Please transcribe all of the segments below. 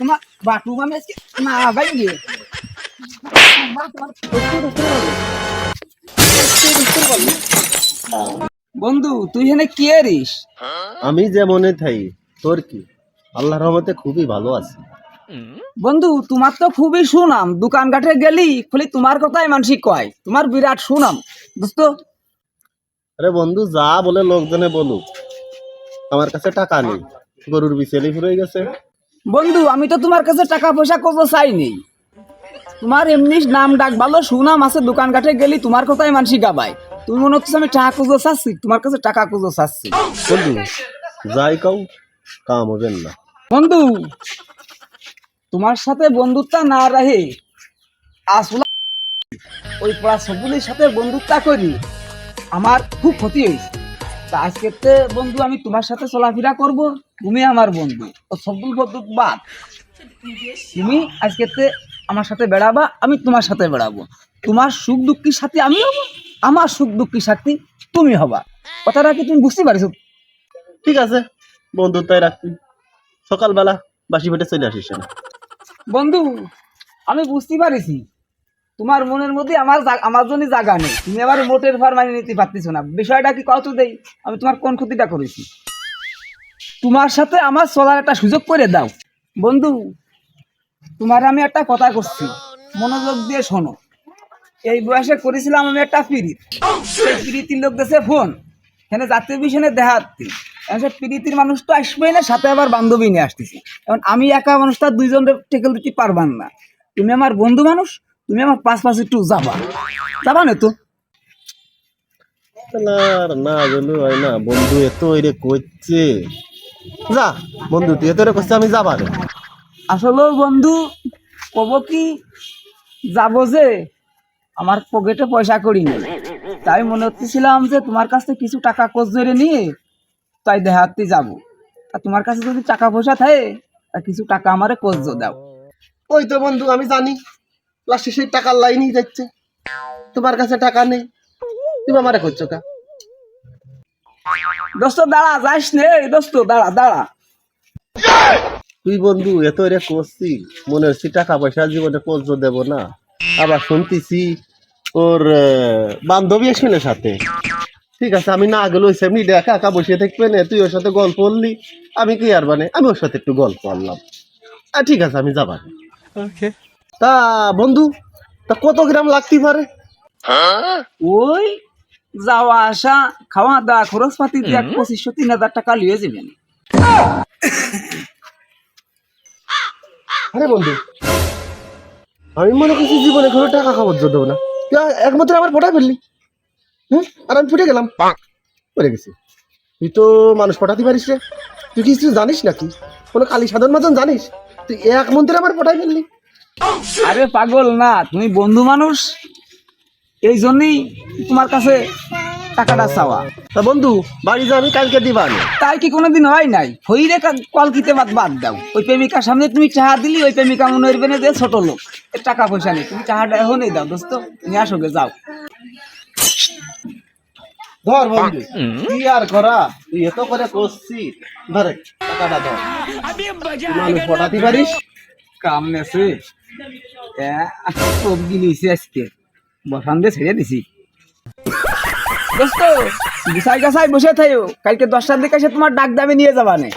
তোমার বাটুম আমি আজকে না ভাই গিয়ে বন্ধু তুই এখানে কি এরিস আমি যে মনে থাই তোর কি? আল্লাহ রহমতে খুবই ভালো আছে। বন্ধু তোমার তো খুবই সুনাম। দোকান ঘাটে গেলি খালি তোমার কথাই মানসিক কয়। তোমার বিরাট সুনাম দোস্ত আরে বন্ধু যা বলে লোকজনে বলুক। আমার কাছে টাকা নেই। গরুর বিচেলি ফুরে গেছে। বন্ধু আমি তো তোমার কাছে টাকা পয়সা কত চাই নেই। তোমার এমনি নাম ডাক ভালো সুনাম আছে দোকান ঘাটে গেলি তোমার কথাই মানসিক গাবাই তুমি মনে হচ্ছে আমি টাকা খুঁজো চাচ্ছি? তোমার কাছে টাকা খুঁজো চাচ্ছি। বন্ধু যাই কাউ কাম হবেন না। বন্ধু তোমার সাথে বন্ধুত্ব না রাহে আসলে ওই পড়া সবগুলির সাথে বন্ধুত্ব করি। আমার খুব ক্ষতি হয়েছে। তা আজকে বন্ধু আমি তোমার সাথে চলাফেরা করব। তুমি আমার বন্ধু। ও সবগুল বন্ধু বাদ। তুমি আজকেতে আমার সাথে বেড়াবা আমি তোমার সাথে বেড়াবো। তোমার সুখ দুঃখের সাথে আমি হব আমার সুখ দুঃখের সাথে তুমি হবা। কথাটা কি তুমি বুঝতে পারছ? ঠিক আছে বন্ধুত্বাই রাখবি সকালবেলা বাসি পেটে চলে আসিস বন্ধু আমি বুঝতে পারিছি। তোমার মনের মধ্যে আমার আমার জন্য জায়গা নেই। তুমি আবার মোটের ভার মানিয়ে নিতে পারতেছো না। বিষয়টা কি কত দেই। আমি তোমার কোন ক্ষতিটা করেছি? তোমার সাথে আমার চলার একটা সুযোগ করে দাও। বন্ধু, তোমার আমি একটা কথা করছি। মনোযোগ দিয়ে শোনো। এই বয়সে করেছিলাম আমি একটা পিরিত সেই পিরিতির লোক দেশে ফোন। এখানে জাতীয় মিশনে দেখাচ্ছি এখন পিরিতির মানুষ তো আসবেই না, সাথে আবার বান্ধবী নিয়ে আসতেছি। এখন আমি একা মানুষটা দুইজন টেকেল দিতে পারবান না। তুমি আমার বন্ধু মানুষ, তুমি আমার পাঁচ পাঁচ একটু যাবা। যাবা না তো? না না বন্ধু না বন্ধু এত এরে করছে। যা বন্ধু তুই এত এরে করছে আমি যাবা রে। আসলে বন্ধু কব কি যাব যে আমার পকেটে পয়সা করি নেই। তাই মনে হচ্ছিলাম যে তোমার কাছ থেকে কিছু টাকা কোচ ধরে নিয়ে তাই দেখাতে যাব। আর তোমার কাছে যদি টাকা পয়সা থাকে তা কিছু টাকা আমারে কোচ দাও। ওই তো বন্ধু আমি জানি। লাস্টে সেই টাকার লাইনই যাচ্ছে। তোমার কাছে টাকা নেই। তুমি আমারে করছ কা? দোস্ত দাঁড়া যাস নে দোস্ত দাঁড়া দাঁড়া। তুই বন্ধু এত রে করছি মনে হচ্ছে টাকা পয়সা জীবনে কর্জ দেব না। আবার শুনতেছি ওর বান্ধবী এসেছিল সাথে? ঠিক আছে আমি না গেলে ওই সামনে দেখা একা বসে থাকবে না তুই ওর সাথে গল্প করলি আমি কি আর মানে আমি ওর সাথে একটু গল্প করলাম। আর ঠিক আছে আমি যাবার। তা বন্ধু তা কত গ্রাম লাগতে পারে? ওই যাওয়া আসা খাওয়া দাওয়া খরচ পাতি দিয়ে এক পঁচিশশো তিন হাজার টাকা লিয়ে যাবেন আরে বন্ধু আমি মনে করছি জীবনে কোনো টাকা খাবার দেবো না। তুই একমাত্র আমার পটাই ফেললি। হ্যাঁ আর আমি ফুটে গেলাম। পড়ে গেছি। তুই তো মানুষ পটাতে পারিস রে। তুই কিছু জানিস নাকি? কোনো কালী সাধন মতন জানিস? তুই এক মন্দিরে আমার পটাই ফেললি। আরে পাগল না তুমি বন্ধু মানুষ? এই জন্যই তোমার কাছে টাকাটা চাওয়া। তা বন্ধু, বাড়ি যা আমি কালকে দিবা তাই কি কোনোদিন হয় নাই? হইরে কা- কল কিতে বাদ বাদ দাও। ওই প্রেমিকার সামনে তুমি চাহা দিলি, ওই প্রেমিকা মনে হইবে না যে ছোট লোক। টাকা পয়সা নেই। তুমি চাহাটা এখনই দাও, দোস্ত। নিয়ে আসো গে, যাও। ধর বন্ধু, কি আর করা? তুই এত করে করছি। ধরে, টাকাটা ধর। মানুষ পটাতে পারিস কাম নেছে। সবজি নিয়েছি আজকে। বসান দিয়ে ছেড়ে দিছি দোস্ত গুছাই গাছাই বসে থাইও কালকে দশটার দিকে এসে তোমার ডাক দামে নিয়ে যাবা নে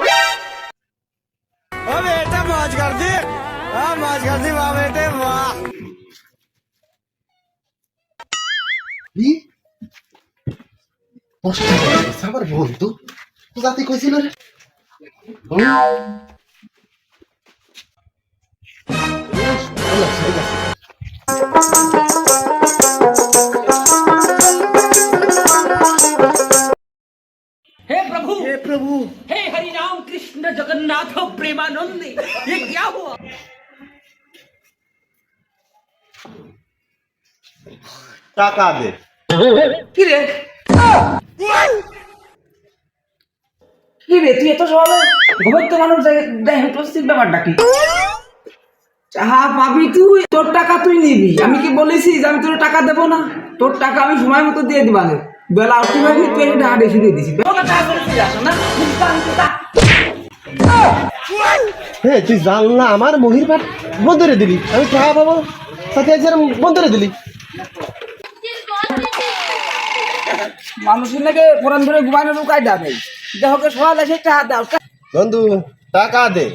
কি? দশ টাকা দিয়েছে আমার বন্ধু জাতি কইছিল রে হুম? বেশ, ভালো আছে, ঠিক আছে। हे हरि राम कृष्ण जगन्नाथ प्रेमानंद ये क्या हुआ টাকা দে কি রে কি রে তুই এত সকালে ঘুমাইতে মানুষ দেখে তোর ব্যাপারটা কি চাহা পাবি তুই তোর টাকা তুই নিবি আমি কি বলেছি যে আমি তোর টাকা দেবো না তোর টাকা আমি সময় মতো দিয়ে দিবা নে। বেলা উঠতে পারবি তুই একটা হাড়ে ফিরিয়ে দিছি বেলা টাকা করে ফিরে আসো না হে তুই জানলা আমার মহির পাট বন্ধরে দিলি। আমি টাকা পাবো তাকে আজ বন্ধরে দিলি। মানুষের নাকি কোরআন ধরে ঘুমানোর উপায় নেই। দেহকে সবাই টাকা দাও বন্ধু টাকা দে।